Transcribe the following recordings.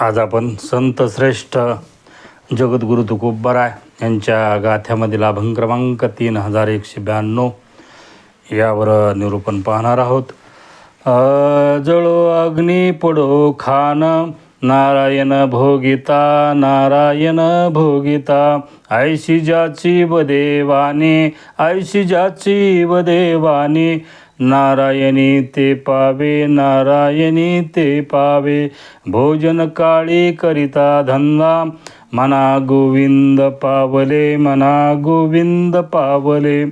आज आपण संत श्रेष्ठ जगद्गुरु तुकोबराय यांच्या गाथ्यामधील अभंग क्रमांक तीन हजार एकशे ब्याण्णव यावर निरूपण पाहणार आहोत. जळो अग्नी पडो खान नारायण भोगिता नारायण भोगिता ऐशी जाची बदेवाने ऐशी जाची बदेवाने नारायणी ते पावे नारायणी ते पावे. भोजन काळी करिता धंदा मना गोविंद पावले मना गोविंद पावले.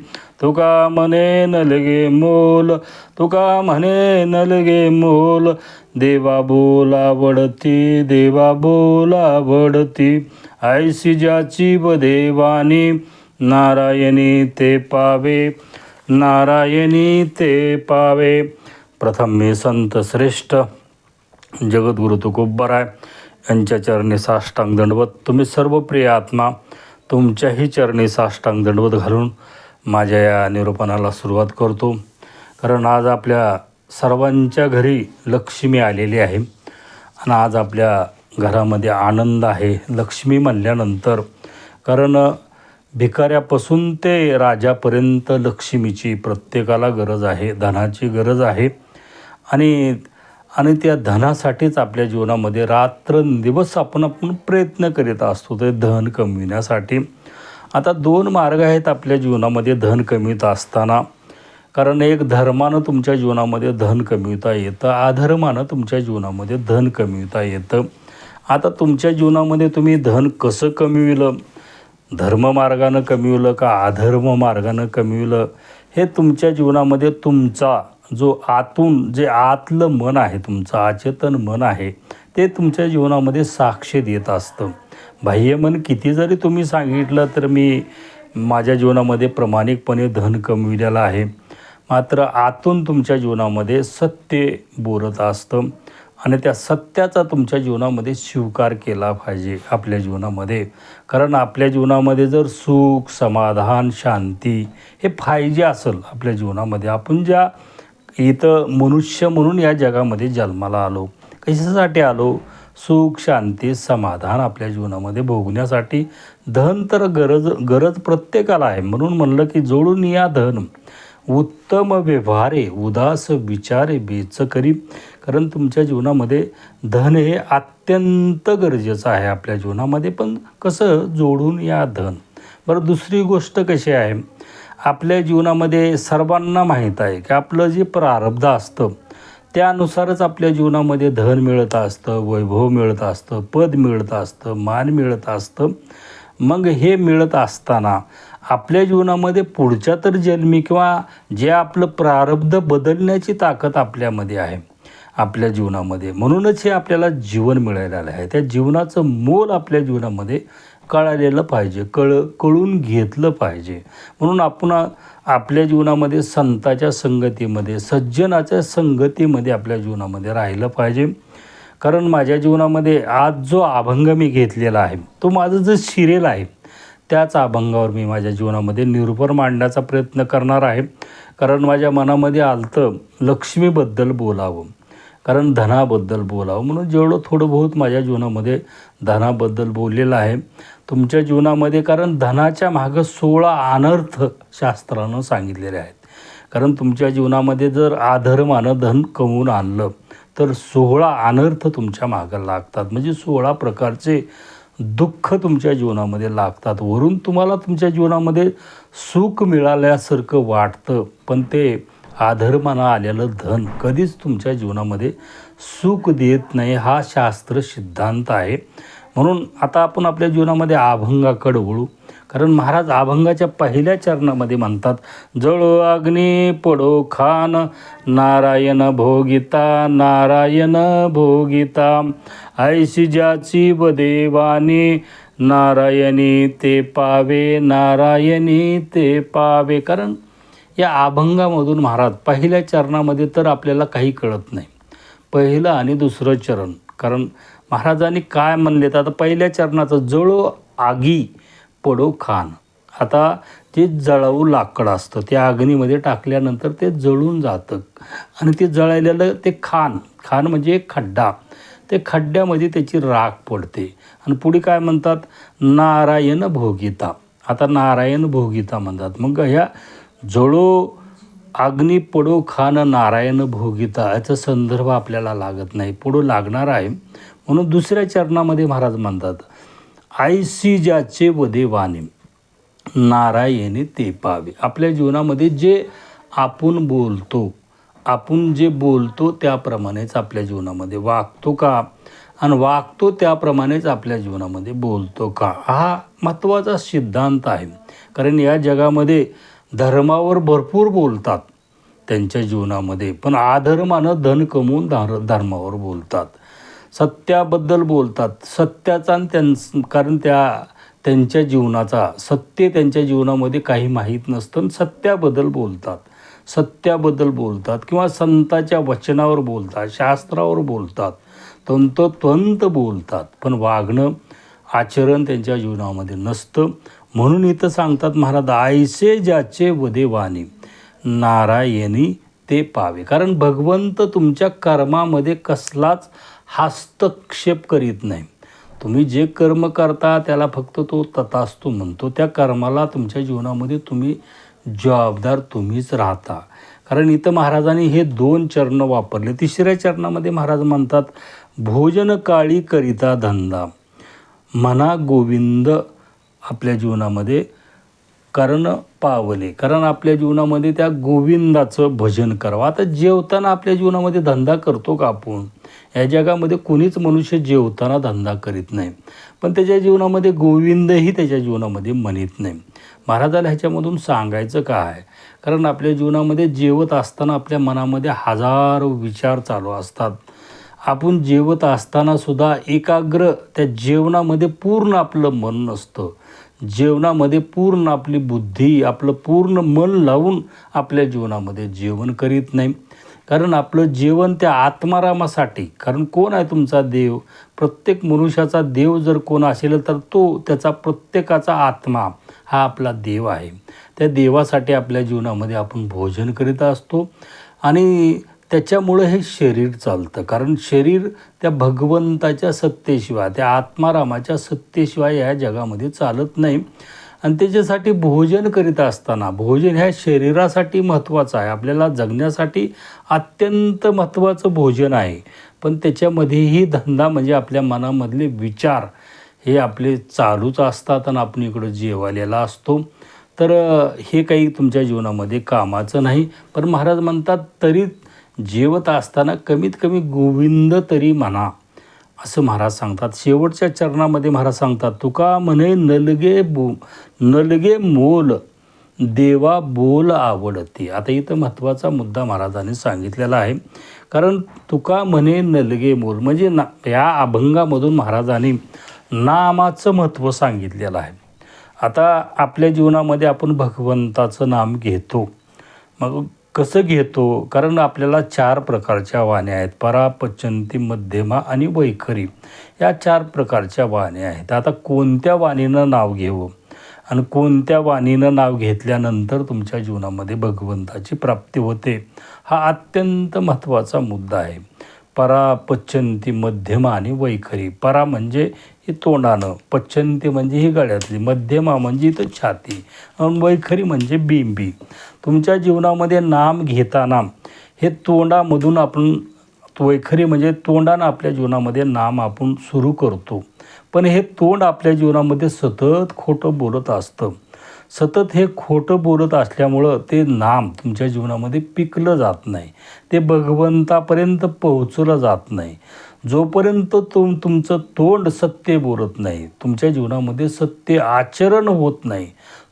तुका म्हणे नलगे मोल तुका म्हणे नलगे मोल. देवा बोला वडती देवा बोला वडती. ऐशी ज्याची बदेवानी नारायणी ते पावे. नारायणी ते पावे. प्रथम मी संत श्रेष्ठ. जगद्गुरु तुकोबराय यांच्या चरणी साष्टांग दंडवत तुम्ही सर्व प्रिय आत्मा. तुमच्याही चरणी साष्टांग दंडवत घालून माझ्या या निरूपणाला सुरुवात करतो. कारण आज आपल्या सर्वांच्या घरी लक्ष्मी आलेली आहे. आणि आज आपल्या घरामध्ये आनंद आहे. लक्ष्मी म्हणल्यानंतर कारण भिकाऱ्यापासून ते राजापर्यंत लक्ष्मीची प्रत्येकाला गरज आहे धनाची गरज आहे. आणि आणि त्या धनासाठीच आपल्या जीवनामध्ये रात्रंदिवस आपण आपण प्रयत्न करीत असतो ते धन कमविण्यासाठी. आता दोन मार्ग आहेत आपल्या जीवनामध्ये धन कमवित असताना. कारण एक धर्मानं तुमच्या जीवनामध्ये धन कमविता येतं. अधर्मानं तुमच्या जीवनामध्ये धन कमविता येतं. आता तुमच्या जीवनामध्ये तुम्ही धन कसं कमविलं? धर्ममार्गानं कमविलं का अधर्म मार्गानं कमी हे तुमच्या जीवनामध्ये तुमचा जो आतून जे आतलं मन आहे तुमचं अचेतन मन आहे ते तुमच्या जीवनामध्ये साक्ष देत असतं. बाह्य मन किती जरी तुम्ही सांगितलं तर मी माझ्या जीवनामध्ये प्रामाणिकपणे धन कमविलेलं आहे. मात्र आतून तुमच्या जीवनामध्ये सत्य बोलत असतं. आणि त्या सत्याचा तुमच्या जीवनामध्ये स्वीकार केला पाहिजे आपल्या जीवनामध्ये. कारण आपल्या जीवनामध्ये जर सुख समाधान शांती हे पाहिजे असेल आपल्या जीवनामध्ये आपण ज्या इथं मनुष्य म्हणून या जगामध्ये जन्माला आलो कशासाठी आलो? सुख शांती समाधान आपल्या जीवनामध्ये भोगण्यासाठी धन तर गरज गरज प्रत्येकाला आहे. म्हणून म्हणलं की जोडून या धन. उत्तम व्यवहारे उदास विचारे बेच करी. कारण तुमच्या जीवनामध्ये धन हे अत्यंत गरजेचं आहे आपल्या जीवनामध्ये. पण कसं जोडून या धन? बरं दुसरी गोष्ट कशी आहे? आपल्या जीवनामध्ये सर्वांना माहीत आहे की आपलं जे प्रारब्ध असतं त्यानुसारच आपल्या जीवनामध्ये धन मिळत असतं वैभव मिळत असतं पद मिळत असतं मान मिळत असतं. मग हे मिळत असताना आपल्या जीवनामध्ये पुढच्या तर जन्मी किंवा जे आपलं प्रारब्ध बदलण्याची ताकद आपल्यामध्ये आहे आपल्या जीवनामध्ये. म्हणूनच हे आपल्याला जीवन मिळालेलं आहे. त्या जीवनाचं मोल आपल्या जीवनामध्ये कळालेलं पाहिजे कळ कळून घेतलं पाहिजे. म्हणून आपण आपल्या जीवनामध्ये संताच्या संगतीमध्ये सज्जनाच्या संगतीमध्ये आपल्या जीवनामध्ये राहिलं पाहिजे. कारण माझ्या जीवनामध्ये आज जो अभंग मी घेतलेला आहे तो माझं जो शिरेल आहे त्याच अभंगावर मी माझ्या जीवनामध्ये निरूपण मांडण्याचा प्रयत्न करणार आहे. कारण माझ्या मनामध्ये आलतं लक्ष्मीबद्दल बोलावं. कारण धनाबद्दल बोलावं. म्हणून जेवढं थोडं बहुत माझ्या जीवनामध्ये धनाबद्दल बोललेलं आहे तुमच्या जीवनामध्ये कारण धनाच्या मागं सोळा अनर्थ शास्त्रानं सांगितलेले आहेत. कारण तुमच्या जीवनामध्ये जर आधर्मानं धन कमवून आणलं तर सोळा अनर्थ तुमच्या मागं लागतात. म्हणजे सोळा प्रकारचे दुःख तुमच्या जीवनामध्ये लागतात. वरून तुम्हाला तुमच्या जीवनामध्ये सुख मिळाल्यासारखं वाटतं. पण ते आधर्मानं आलेलं धन कधीच तुमच्या जीवनामध्ये सुख देत नाही हा शास्त्र सिद्धांत आहे. म्हणून आता आपण आपल्या जीवनामध्ये अभंगाकडे वळू. कारण महाराज अभंगाच्या पहिल्या चरणामध्ये म्हणतात जळो अग्नी पडो खान नारायण भोगिता नारायण भोगिता ऐशी ज्याची बदेवानी नारायणी ते पावे नारायणी ते पावे. कारण या अभंगामधून महाराज पहिल्या चरणामध्ये तर आपल्याला काही कळत नाही. पहिलं आणि दुसरं चरण. कारण महाराजांनी काय म्हणले तर आता पहिल्या चरणाचं जळो आगी पडो खान. आता ते जळाऊ लाकड असतं. त्या अग्नीमध्ये टाकल्यानंतर ते जळून जातं. आणि ते जळलेलं ते खान. खान म्हणजे एक खड्डा. ते खड्ड्यामध्ये त्याची राख पडते. आणि पुढे काय म्हणतात? नारायण भोगिता. आता नारायण भोगिता म्हणतात. मग ह्या जळो अग्नी पडो खान नारायण भोगिता याचा संदर्भ आपल्याला लागत नाही. पुढं लागणार आहे. म्हणून दुसऱ्या चरणामध्ये महाराज म्हणतात आयसी ज्याचे वदे नारायणे ते पावे. आपल्या जीवनामध्ये जे आपण बोलतो आपण जे बोलतो त्याप्रमाणेच आपल्या जीवनामध्ये वागतो का? आणि वागतो त्याप्रमाणेच आपल्या जीवनामध्ये बोलतो का? हा महत्त्वाचा सिद्धांत आहे. कारण या जगामध्ये धर्मावर भरपूर बोलतात त्यांच्या जीवनामध्ये. पण आधर्मानं धन कमवून धार धर्मावर बोलतात. सत्याबद्दल बोलतात. सत्याचा आणि त्यां कारण त्या त्यांच्या जीवनाचा सत्य त्यांच्या जीवनामध्ये काही माहीत नसतं आणि सत्याबद्दल बोलतात. सत्याबद्दल बोलतात किंवा संताच्या वचनावर बोलतात शास्त्रावर बोलतात. तंतोतंत बोलतात. पण वागणं आचरण त्यांच्या जीवनामध्ये नसतं. म्हणून इथं सांगतात महाराज आयसे ज्याचे वदे वाणी नारायणी ते पावे. कारण भगवंत तुमच्या कर्मामध्ये कसलाच हस्तक्षेप करीत नाही. तुम्ही जे कर्म करता त्याला फक्त तो ततास्तू म्हणतो. त्या कर्माला तुमच्या जीवनामध्ये तुम्ही जबाबदार तुम्हीच राहता. कारण इथं महाराजांनी हे दोन चरण वापरले. तिसऱ्या चरणामध्ये महाराज म्हणतात भोजन काळी करिता धंदा. म्हणा गोविंद आपल्या जीवनामध्ये कारण पावले. कारण आपल्या जीवनामध्ये त्या गोविंदाचं भजन करावं. आता जेवताना आपल्या जीवनामध्ये धंदा करतो का आपण? या जगामध्ये कोणीच मनुष्य जेवताना धंदा करीत नाही. पण त्याच्या जीवनामध्ये गोविंदही त्याच्या जीवनामध्ये म्हणत नाही. महाराजाला ह्याच्यामधून सांगायचं काय? कारण आपल्या जीवनामध्ये जेवत असताना आपल्या मनामध्ये हजारो विचार चालू असतात. आपण जेवत असतानासुद्धा एकाग्र त्या जेवणामध्ये पूर्ण आपलं मन नसतं. जेवणामध्ये पूर्ण आपली बुद्धी आपलं पूर्ण मन लावून आपल्या जीवनामध्ये जेवण करीत नाही. कारण आपलं जेवण त्या आत्मारामासाठी कारण कोण आहे तुमचा देव? प्रत्येक मनुष्याचा देव जर कोण असेल तर तो त्याचा प्रत्येकाचा आत्मा हा आपला देव आहे. त्या देवासाठी आपल्या जीवनामध्ये आपण भोजन करीत असतो. आणि त्याच्यामुळं हे शरीर चालतं. कारण शरीर त्या भगवंताच्या सत्तेशिवाय त्या आत्मारामाच्या सत्तेशिवाय या जगामध्ये चालत नाही. आणि त्याच्यासाठी भोजन करीत असताना भोजन ह्या शरीरासाठी महत्त्वाचं आहे. आपल्याला जगण्यासाठी अत्यंत महत्त्वाचं भोजन आहे. पण त्याच्यामध्येही धंदा म्हणजे आपल्या मनामधले विचार हे आपले चालूच असतात आणि आपण इकडं जेवायला असतो. तर हे काही तुमच्या जीवनामध्ये कामाचं नाही. पण महाराज म्हणतात तरी जेवत असताना कमीत कमी गोविंद तरी म्हणा असं महाराज सांगतात. शेवटच्या चरणामध्ये महाराज सांगतात तुका म्हणे नलगे बो नलगे मोल देवा बोल आवडते. आता इथं महत्त्वाचा मुद्दा महाराजांनी सांगितलेला आहे. कारण तुका म्हणे नलगे मोल म्हणजे ना या अभंगामधून महाराजांनी नामाचं महत्त्व सांगितलेलं आहे. आता आपल्या जीवनामध्ये आपण भगवंताचं नाम घेतो. मग कसं घेतो? कारण आपल्याला चार प्रकारच्या वाण्या आहेत. परा पचंती मध्यमा आणि वैखरी. या चार प्रकारच्या वाहने आहेत. आता कोणत्या वाणीनं नाव घेऊ आणि कोणत्या वाणीनं नाव घेतल्यानंतर तुमच्या जीवनामध्ये भगवंताची प्राप्ती होते? हा अत्यंत महत्त्वाचा मुद्दा आहे. परा पचंती मध्यमा आणि वैखरी. परा म्हणजे हे तोंडानं. पच्चंती म्हणजे ही गळ्यातली मध्यमा म्हणजे इथं छाती आणि वैखरी म्हणजे बिंबी. तुमच्या जीवनामध्ये नाम घेताना हे तोंडामधून आपण वैखरी म्हणजे तोंडानं आपल्या जीवनामध्ये नाम आपण सुरू करतो. पण हे तोंड आपल्या जीवनामध्ये सतत खोटं बोलत असतं. सतत हे खोटं बोलत असल्यामुळं ते नाम तुमच्या जीवनामध्ये पिकलं जात नाही. ते भगवंतापर्यंत पोहोचलं जात नाही. जोपर्यंत तुम तुमचं तोंड सत्य बोलत नाही तुमच्या जीवनामध्ये सत्य आचरण होत नाही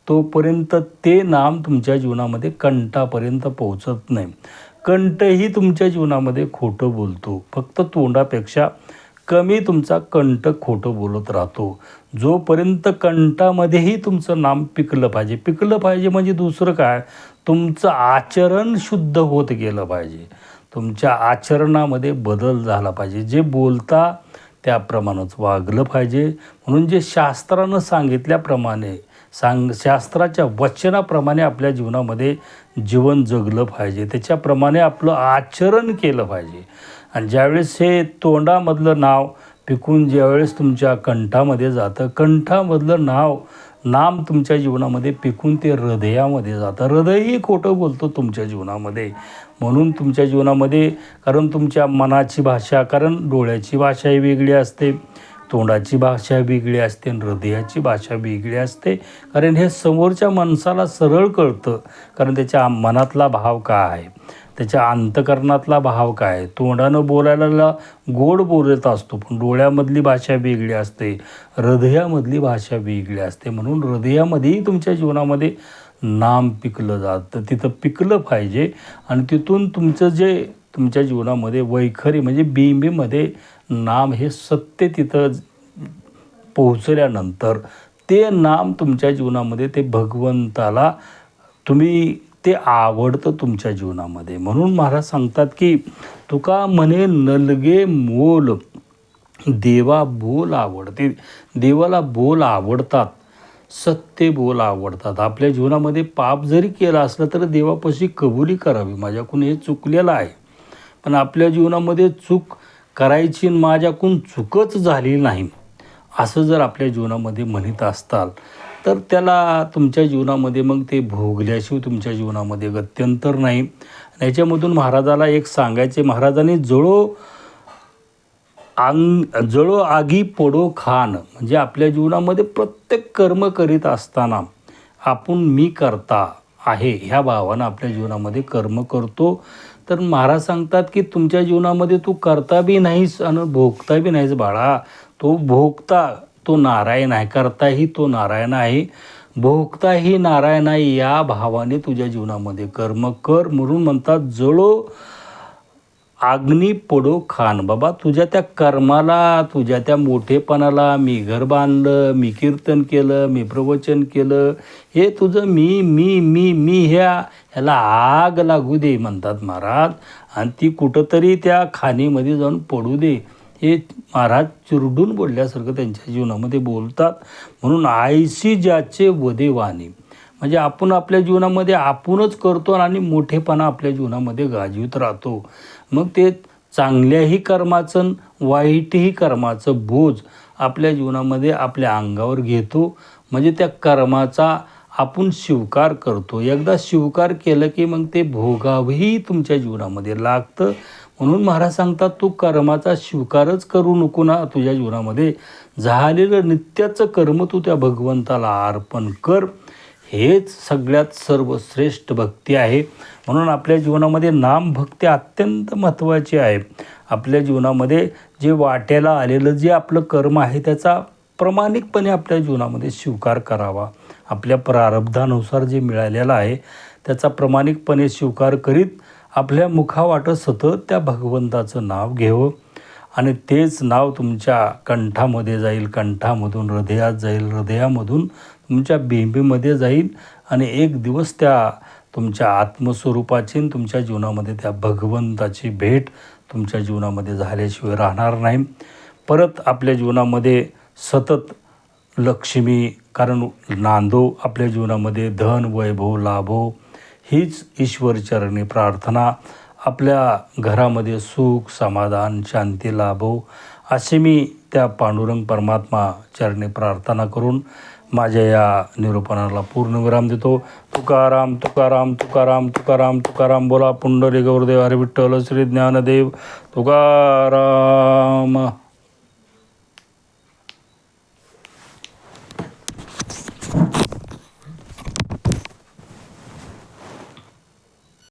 तोपर्यंत ते नाम तुमच्या जीवनामध्ये कंठापर्यंत पोहोचत नाही. कंठही तुमच्या जीवनामध्ये खोटं बोलतो. फक्त तोंडापेक्षा कमी तुमचा कंठ खोटं बोलत राहतो. जोपर्यंत कंठामध्येही तुमचं नाम पिकलं पाहिजे. पिकलं पाहिजे म्हणजे दुसरं काय? तुमचं आचरण शुद्ध होत गेलं पाहिजे. तुमच्या आचरणामध्ये बदल झाला पाहिजे. जे बोलता त्याप्रमाणंच वागलं पाहिजे. म्हणून जे शास्त्रानं सांगितल्याप्रमाणे सांग शास्त्राच्या वचनाप्रमाणे आपल्या जीवनामध्ये जीवन जगलं पाहिजे. त्याच्याप्रमाणे आपलं आचरण केलं पाहिजे. आणि ज्यावेळेस हे तोंडामधलं नाव पिकून ज्यावेळेस तुमच्या कंठामध्ये जातं कंठामधलं नाव नाम तुमच्या जीवनामध्ये पिकून ते हृदयामध्ये जातं. हृदयही खोटं बोलतो तुमच्या जीवनामध्ये. म्हणून तुमच्या जीवनामध्ये कारण तुमच्या मनाची भाषा कारण डोळ्याची भाषा ही वेगळी असते. तोंडाची भाषा वेगळी असते आणि हृदयाची भाषा वेगळी असते. कारण हे समोरच्या माणसाला सरळ कळतं. कारण त्याच्या मनातला भाव काय आहे? त्याच्या अंतकरणातला भाव काय आहे? तोंडानं बोलायला गोड बोलत असतो पण डोळ्यामधली भाषा वेगळी असते. हृदयामधली भाषा वेगळी असते. म्हणून हृदयामध्येही तुमच्या जीवनामध्ये नाम पिकलं जातं. तिथं पिकलं पाहिजे. आणि तिथून तुमचं जे तुमच्या जीवनामध्ये वैखरी म्हणजे बिंबीमध्ये नाम हे सत्य तिथं पोहोचल्यानंतर ते नाम तुमच्या जीवनामध्ये ते भगवंताला तुम्ही ते आवडतं तुमच्या जीवनामध्ये. म्हणून महाराज सांगतात की तुका म्हणे नलगे मोल देवा बोल आवडते. देवाला बोल आवडतात सत्य बोल आवडतात. आपल्या जीवनामध्ये पाप जरी केलं असलं तर देवापाशी कबुली करावी. माझ्याकडून हे चुकलेलं आहे. पण आपल्या जीवनामध्ये चूक करायची माझ्याकून माझ्याकडून चूकच झाली नाही. असं जर आपल्या जीवनामध्ये म्हणत असताल तर त्याला तुमच्या जीवनामध्ये मग ते भोगल्याशिवाय तुमच्या जीवनामध्ये गत्यंतर नाही. याच्यामधून महाराजाला एक सांगायचे महाराजांनी जळो आंग जळो आगी पडो खान. म्हणजे आपल्या जीवनामध्ये प्रत्येक कर्म करीत असताना आपण मी करता आहे ह्या भावानं आपल्या जीवनामध्ये कर्म करतो. तर महाराज सांगतात की तुमच्या जीवनामध्ये तू करता बी नाहीस आणि भोगता बी नाहीस बाळा. तो भोगता तो नारायण आहे. करताही तो नारायण आहे. भोगताही नारायण आहे या भावाने तुझ्या जीवनामध्ये कर्म कर म्हणून म्हणतात जळो आग्नी पडो खान. बाबा तुझ्या त्या कर्माला तुझ्या त्या मोठेपणाला मी घर बांधलं मी कीर्तन केलं मी प्रवचन केलं. हे तुझं मी मी मी मी ह्या ह्याला आग लागू दे म्हणतात महाराज. आणि ती कुठंतरी त्या खाणीमध्ये जाऊन पडू दे. हे महाराज चिरडून बोलल्यासारखं त्यांच्या जीवनामध्ये बोलतात. म्हणून आयसी ज्याचे वधे वाणी. म्हणजे आपण आपल्या जीवनामध्ये आपणच करतो आणि मोठेपणा आपल्या जीवनामध्ये गाजवीत राहतो. मग ते चांगल्याही कर्माचं वाईटही कर्माचं बोज आपल्या जीवनामध्ये आपल्या अंगावर घेतो. म्हणजे त्या कर्माचा आपण स्वीकार करतो. एकदा स्वीकार केलं की मग ते भोगावही तुमच्या जीवनामध्ये लागतं. म्हणून महाराज सांगतात तू कर्माचा स्वीकारच करू नको ना. तुझ्या जीवनामध्ये झालेलं नित्याचं कर्म तू त्या भगवंताला अर्पण कर. हेच सगळ्यात सर्वश्रेष्ठ भक्ती आहे. म्हणून आपल्या जीवनामध्ये नाम भक्ती अत्यंत महत्त्वाची आहे. आपल्या जीवनामध्ये जे वाट्याला आलेलं जे आपलं कर्म आहे त्याचा प्रामाणिकपणे आपल्या जीवनामध्ये स्वीकार करावा. आपल्या प्रारब्धानुसार जे मिळालेलं आहे त्याचा प्रामाणिकपणे स्वीकार करीत आपल्या मुखावाटं सतत त्या भगवंताचं नाव घ्यावं आणि तेच नाव तुमच्या कंठामध्ये जाईल कंठामधून हृदयात जाईल हृदयामधून तुमच्या बेंबीमध्ये जाईल आणि एक दिवस त्या तुमच्या आत्मस्वरूपाची आणि तुमच्या जीवनामध्ये त्या भगवंताची भेट तुमच्या जीवनामध्ये झाल्याशिवाय राहणार नाही. परत आपल्या जीवनामध्ये सतत लक्ष्मी कारण नांदो आपल्या जीवनामध्ये धन वैभव लाभो हीच ईश्वरचरणी प्रार्थना. आपल्या घरामध्ये सुख समाधान शांती लाभो असे मी त्या पांडुरंग परमात्मा चरणी प्रार्थना करून माझ्या या निरूपणाला पूर्णविराम देतो. तुकाराम तुकाराम तुकाराम तुकाराम तुकाराम बोला. पुंडरी गौरदेव हरे विठ्ठल श्री ज्ञानदेव. तुकाराम.